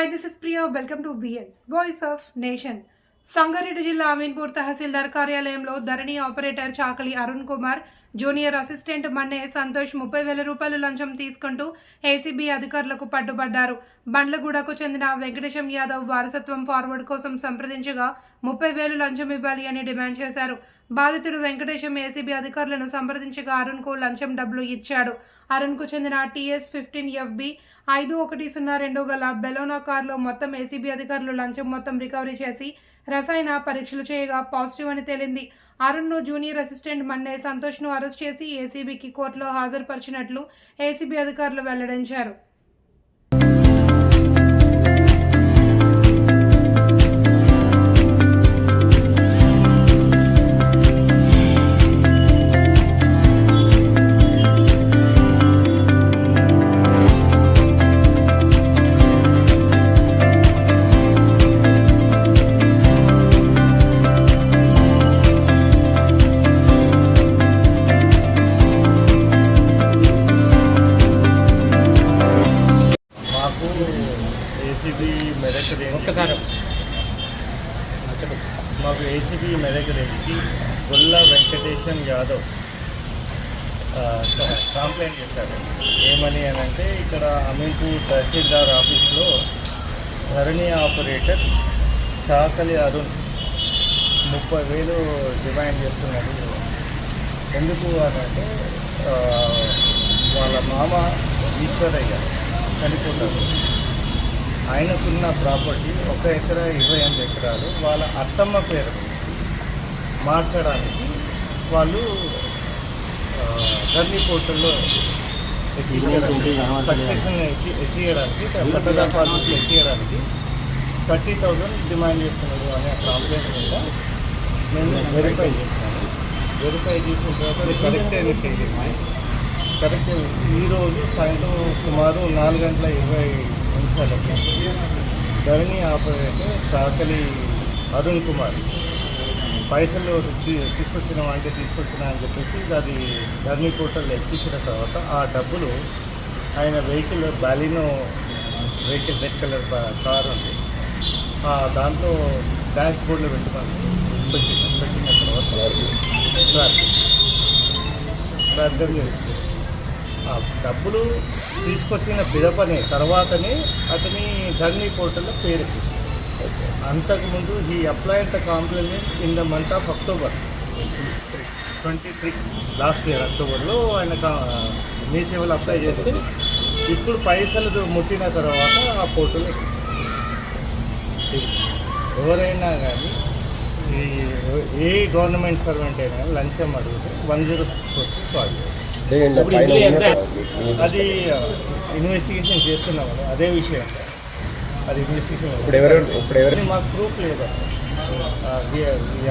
India welcome to VN voice of nation Sangareddy జిల్లా అమీన్పూర్ తహసీల్దార్ కార్యాలయంలో Dharani operator Chakali Arun Kumar junior assistant Manne Santosh ముప్పై వేల రూపాయలు లంచం తీసుకుంటూ ఏసీబీ అధికారులకు పట్టుబడ్డారు. బండ్లగూడకు చెందిన వెంకటేశం యాదవ్ వారసత్వం ఫార్వర్డ్ కోసం సంప్రదించగా ముప్పై వేలు లంచం ఇవ్వాలి అని డిమాండ్ చేశారు. బాధితుడు వెంకటేశం ఏసీబీ అధికారులను సంప్రదించగా అరుణ్కు లంచం డబ్బులు ఇచ్చాడు. అరుణ్కు చెందిన టీఎస్ ఫిఫ్టీన్ ఎఫ్బి ఐదు ఒకటి సున్నా రెండు గల బెలోనా కారులో మొత్తం ఏసీబీ అధికారులు లంచం మొత్తం రికవరీ చేసి రసాయన పరీక్షలు చేయగా పాజిటివ్ అని తేలింది. అరుణ్ను జూనియర్ అసిస్టెంట్ మన్నే సంతోష్ను అరెస్ట్ చేసి ఏసీబీకి కోర్టులో హాజరుపరిచినట్లు ఏసీబీ అధికారులు వెల్లడించారు. ఏసీబీ మెదక్ రేంజ్ ఒక్కసారి. మాకు ఏసీబీ మెదక్ రేంజ్కి గొల్ల వెంకటేశం యాదవ్ కంప్లైంట్ చేశారు. ఏమని అని అంటే ఇక్కడ అమీన్పూర్ తహసీల్దార్ ఆఫీస్లో ధరణి ఆపరేటర్ చాకలి అరుణ్ ముప్పై వేలు డిమాండ్ చేస్తున్నాడు. ఎందుకు అని అంటే వాళ్ళ మామ ఈశ్వరయ్య చనిపోతారు ఆయనకున్న ప్రాపర్టీ ఒక ఎకరా ఇరవై ఎనిమిది ఎకరాలు వాళ్ళ అత్తమ్మ పేరు మార్చడానికి వాళ్ళు ధర్నీ పోర్టల్లో సక్సెషన్ ఎక్కియడానికి పట్టదా పాలసీ ఎక్కియడానికి థర్టీ థౌజండ్ డిమాండ్ చేస్తున్నారు అనే కంప్లైంట్ మీద మేము వెరిఫై చేస్తాము వెరిఫై చేసిన తర్వాత కరెక్ట్ అని కరెక్ట్ ఈరోజు సాయంత్రం సుమారు నాలుగు గంటల ఇరవై నిమిషాలకి ధరణి ఆపరేటర్ చాకలి అరుణ్ కుమార్. పైసలు తీసుకొచ్చినా అంటే తీసుకొచ్చినా అని చెప్పేసి అది ధరణి పోర్టల్ ఎక్కించిన తర్వాత ఆ డబ్బులు ఆయన vehicle Baleno vehicle red colour car ఉంది. దాంట్లో డాష్ బోర్డులో పెట్టుకొని పెట్టిన తర్వాత ట్రాక్ ట్రాక్ చేసి ఆ డబ్బులు తీసుకొచ్చిన పిదపని తర్వాతనే అతని ధర్నీ పోర్టల్లో పేరు అంతకుముందు ఈ applied the complement in the month of October twenty three last year అక్టోబర్లో ఆయన కా- మీ సేవలు అప్లై చేస్తే ఇప్పుడు పైసలు ముట్టిన తర్వాత ఆ పోర్టల్ ఎవరైనా కానీ ఈ ఏ గవర్నమెంట్ సర్వెంట్ అయినా కానీ లంచం అడిగితే వన్ జీరో సిక్స్ వరకు కాల్ చేయాలి అది ఇన్వెస్టిగేషన్ చేస్తున్నాం అదే విషయం. అది ఇన్వెస్టిగేషన్ ఇప్పుడు ఎవరు ఇప్పుడు ఎవరు మాకు ప్రూఫ్ లేదు.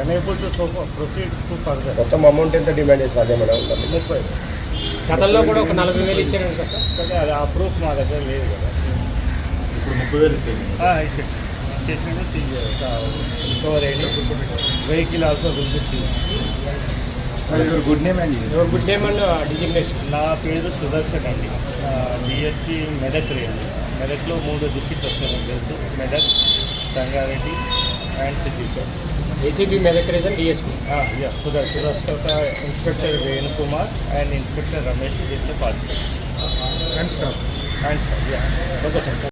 Unable to so proceed to further మొత్తం అమౌంట్ ఎంత డిమాండ్ చేసి అదే మేడం? ముప్పై. గతంలో కూడా ఒక నలభై వేలు ఇచ్చారు కదా సార్? కానీ అది ఆ ప్రూఫ్ మా దగ్గర లేదు కదా. ఇప్పుడు ముప్పై వేలు ఇచ్చేది చేసినట్టు సీజ్ రికవర్ అయ్యి vehicle also will be seize good name అండి your good name and designation నా పేరు సుదర్శన్ అండి. డిఎస్పి మెదక్ రేంజ్ మెదక్లో మూడు డిస్ట్రిక్ట్ వస్తాయి నాకు తెలుసు. Medak Sangareddy and Siddipet. ACB Medak region DSP ya Sudar Sudarshan inspector Venukumar and inspector Ramesh దీంట్లో participate and staff and ya. Okay sir